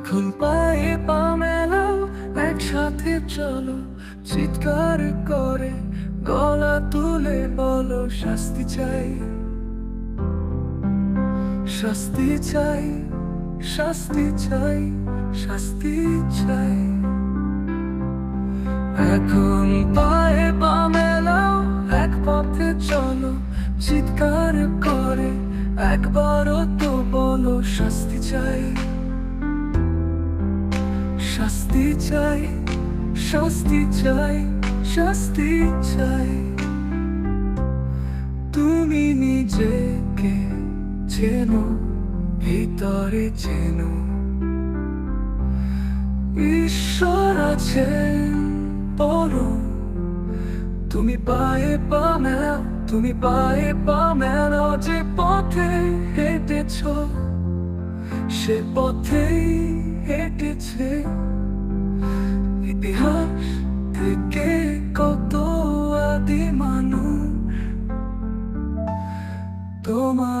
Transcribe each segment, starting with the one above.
এখন পায়ে পা একসাথে চলো। চিৎকার করে, গলা তুলে বলো, শাস্তি চাই। শাস্তি চাই শাস্তি চাই শাস্তি চাই। এখন পায়ে চাই, শাস্তি চাই শাস্তি চাই। তুমি নিজেকে চেনো, ভিতরে চেনো। ঈশ্বর আছেন বলো তুমি পায়ে পা মেলাও তুমি পায়ে পা মেলাও যে পথে হেঁটেছ, সে পথেই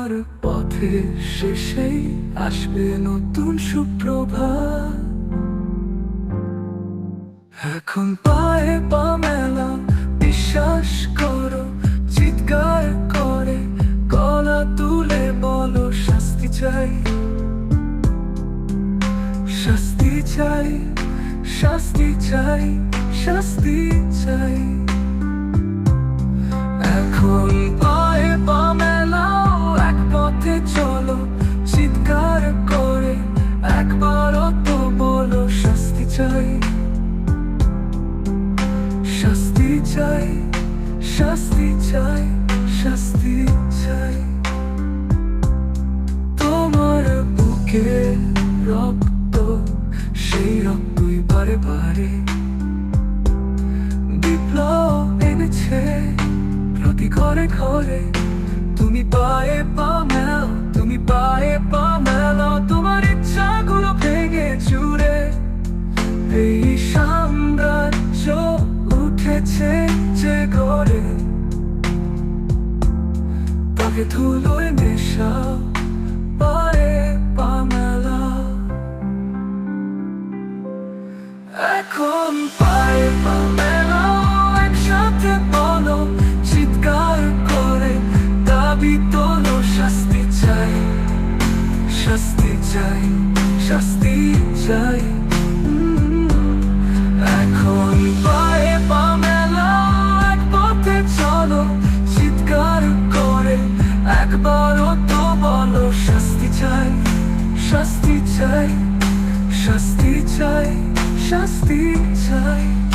তোমার পথে শেষেই আসবে নতুন সুপ্রভাত এখন পায়ে পা মেলা, বিশ্বাস করো, চিৎকার করে, গলা তুলে বলো, শাস্তি চাই। শাস্তি চাই শাস্তি চাই শাস্তি চাই। চাই। শাস্তি চাই শাস্তি চাই শাস্তি চাই। তোমার বুকে রক্ত, সেই রক্তই বারে বারে। বিপ্লব এনেছে প্রতি ঘরে ঘরে। তুমি পায়ে পা মেলাও, তুমি পায়ে পা মেলাও উঠেছে যে ঘরে, তাকে ধুলোয় নেশা, পায়ে পা এখন পায়ে পা মেলাও একসাথে বলো, চিৎকার করে, দাবি তোলো, শাস্তি চাই শাস্তি চাই শাস্তি চাই। শাস্তি চাই শাস্তি চাই শাস্তি চাই।